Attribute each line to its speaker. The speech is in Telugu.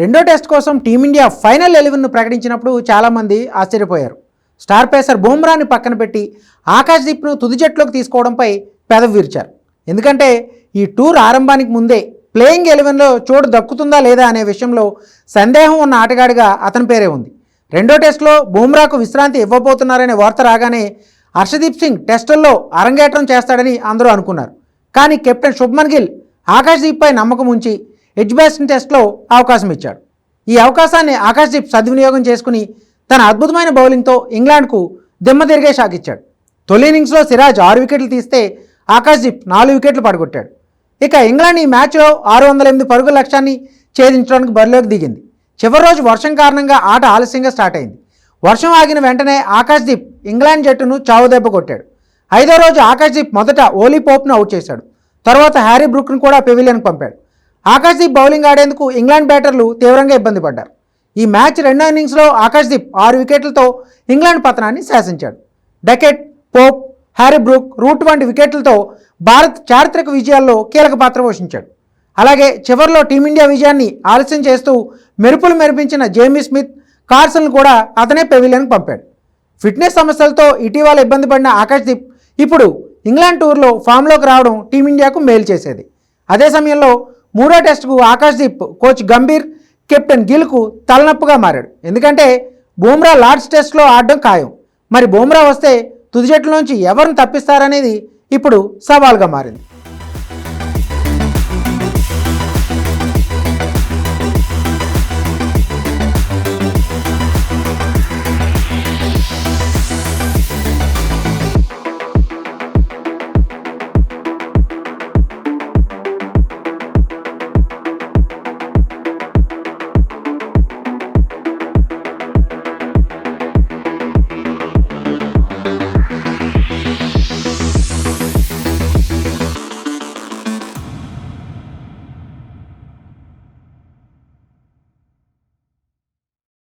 Speaker 1: రెండో టెస్ట్ కోసం టీమిండియా ఫైనల్ ఎలెవెన్ను ప్రకటించినప్పుడు చాలామంది ఆశ్చర్యపోయారు. స్టార్ పేసర్ బుమ్రాని పక్కన పెట్టి ఆకాశ్దీప్ను తుది జట్టులోకి తీసుకోవడంపై పెదవి విరిచారు. ఎందుకంటే ఈ టూర్ ఆరంభానికి ముందే ప్లేయింగ్ ఎలెవెన్లో చోటు దక్కుతుందా లేదా అనే విషయంలో సందేహం ఉన్న ఆటగాడిగా అతని పేరే ఉంది. రెండో టెస్ట్లో బుమ్రాకు విశ్రాంతి ఇవ్వబోతున్నారనే వార్త రాగానే హర్షదీప్ సింగ్ టెస్టుల్లో అరంగేట్రం చేస్తాడని అందరూ అనుకున్నారు. కానీ కెప్టెన్ శుభ్మన్ గిల్ ఆకాశ్దీప్పై నమ్మకం ఉంచి ఎడ్జ్బాస్టన్ టెస్ట్లో అవకాశం ఇచ్చాడు. ఈ అవకాశాన్ని ఆకాశ్దీప్ సద్వినియోగం చేసుకుని తన అద్భుతమైన బౌలింగ్తో ఇంగ్లాండ్కు దిమ్మ తిరిగే షాక్ ఇచ్చాడు. తొలి ఇన్నింగ్స్లో సిరాజ్ ఆరు వికెట్లు తీస్తే ఆకాశ్దీప్ నాలుగు వికెట్లు పడగొట్టాడు. ఇక ఇంగ్లాండ్ ఈ మ్యాచ్లో ఆరు వందల ఎనిమిది పరుగుల లక్ష్యాన్ని ఛేదించడానికి బరిలోకి దిగింది. చివరి రోజు వర్షం కారణంగా ఆట ఆలస్యంగా స్టార్ట్ అయింది. వర్షం ఆగిన వెంటనే ఆకాశ్దీప్ ఇంగ్లాండ్ జట్టును చావుదెబ్బ కొట్టాడు. ఐదో రోజు ఆకాశ్దీప్ మొదట ఓలీ పోప్ను అవుట్ చేశాడు. తర్వాత హ్యారీ బ్రూక్ను కూడా పెవిలియన్కి పంపాడు. ఆకాశ్దీప్ బౌలింగ్ ఆడేందుకు ఇంగ్లాండ్ బ్యాటర్లు తీవ్రంగా ఇబ్బంది పడ్డారు. ఈ మ్యాచ్ రెండో ఇన్నింగ్స్లో ఆకాశ్దీప్ ఆరు వికెట్లతో ఇంగ్లాండ్ పతనాన్ని శాసించాడు. Duckett Pope Harry Brook Root వంటి వికెట్లతో భారత్ చారిత్రక విజయాల్లో కీలక పాత్ర పోషించాడు. అలాగే చివరిలో టీమిండియా విజయాన్ని ఆలస్యం చేస్తూ మెరుపులు మెరిపించిన జేమీ స్మిత్ కార్సన్ కూడా అతనే పెవిలియన్కి పంపాడు. ఫిట్నెస్ సమస్యలతో ఇటీవల ఇబ్బంది పడిన ఆకాశ్దీప్ ఇప్పుడు ఇంగ్లాండ్ టూర్లో ఫామ్లోకి రావడం టీమిండియాకు మేలు చేసేది. అదే సమయంలో మూడో టెస్టుకు ఆకాశ్దీప్ కోచ్ గంభీర్ కెప్టెన్ గిల్కు తలనొప్పుగా మారాడు. ఎందుకంటే బూమ్రా లార్డ్స్ టెస్ట్లో ఆడడం ఖాయం. మరి బూమ్రా వస్తే తుది జట్టులోంచి ఎవరిని తప్పిస్తారనేది ఇప్పుడు సవాల్గా మారింది.